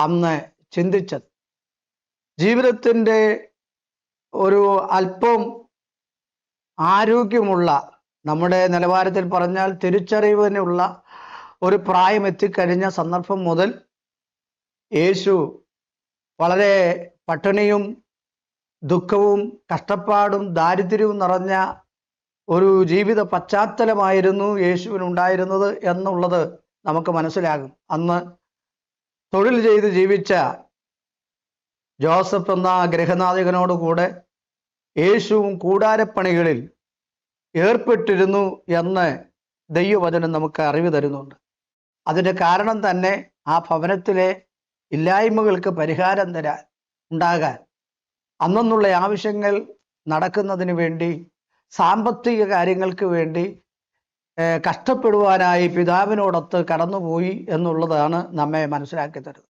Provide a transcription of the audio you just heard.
അന്ന് ചിന്തിച്ചത്. ജീവിതത്തിന്റെ ഒരു അല്പം ആരോഗ്യമുള്ള നമ്മുടെ നിലവാരത്തിൽ പറഞ്ഞാൽ തിരിച്ചറിവിനുള്ള ഒരു പ്രായം എത്തിക്കഴിഞ്ഞ സന്ദർഭം മുതൽ യേശു വളരെ പട്ടിണിയും ദുഃഖവും കഷ്ടപ്പാടും ദാരിദ്ര്യവും നിറഞ്ഞ ഒരു ജീവിത പശ്ചാത്തലമായിരുന്നു യേശുവിനുണ്ടായിരുന്നത് എന്നുള്ളത് നമുക്ക് മനസ്സിലാകും. അന്ന് തൊഴിൽ ചെയ്ത് ജീവിച്ച ജോസഫ് എന്ന ഗ്രഹനാഥകനോട് കൂടെ യേശുവും കൂടാരപ്പണികളിൽ ഏർപ്പെട്ടിരുന്നു എന്ന് ദൈവവചനം നമുക്ക് അറിവ് തരുന്നുണ്ട്. അതിന്റെ കാരണം തന്നെ ആ ഭവനത്തിലെ ഇല്ലായ്മകൾക്ക് പരിഹാരം തരാൻ ഉണ്ടാകാൻ അന്നുള്ള ആവശ്യങ്ങൾ നടക്കുന്നതിന് വേണ്ടി സാമ്പത്തിക കാര്യങ്ങൾക്ക് വേണ്ടി കഷ്ടപ്പെടുവാനായി പിതാവിനോടൊത്ത് കടന്നുപോയി എന്നുള്ളതാണ് നമ്മെ മനസ്സിലാക്കി തരുന്നത്.